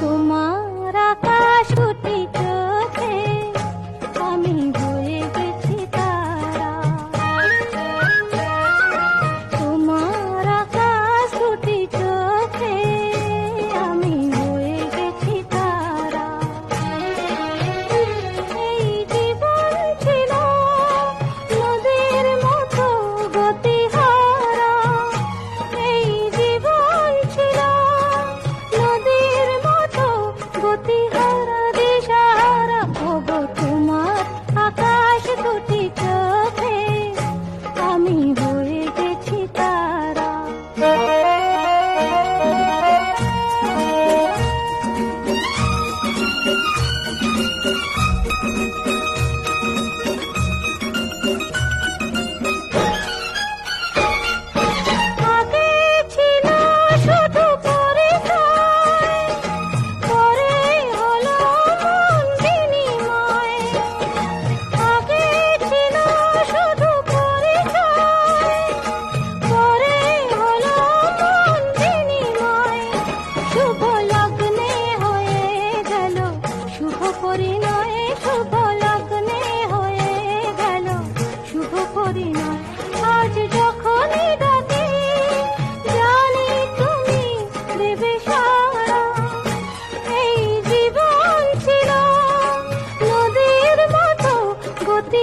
তোমার আকাশ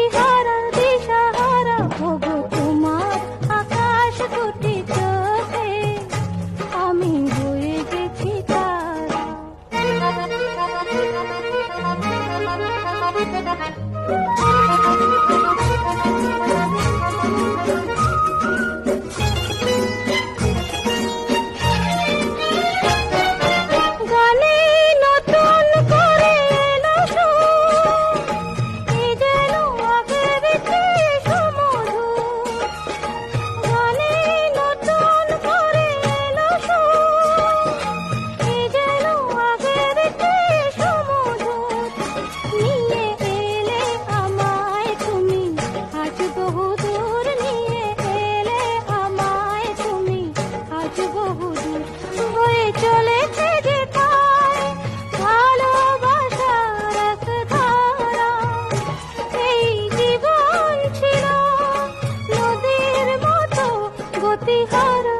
দিশাহারা দিশাহারা হব তোমার আকাশ কোটি চোখে আমি হয়ে গেছি তার Thank you. तिहारा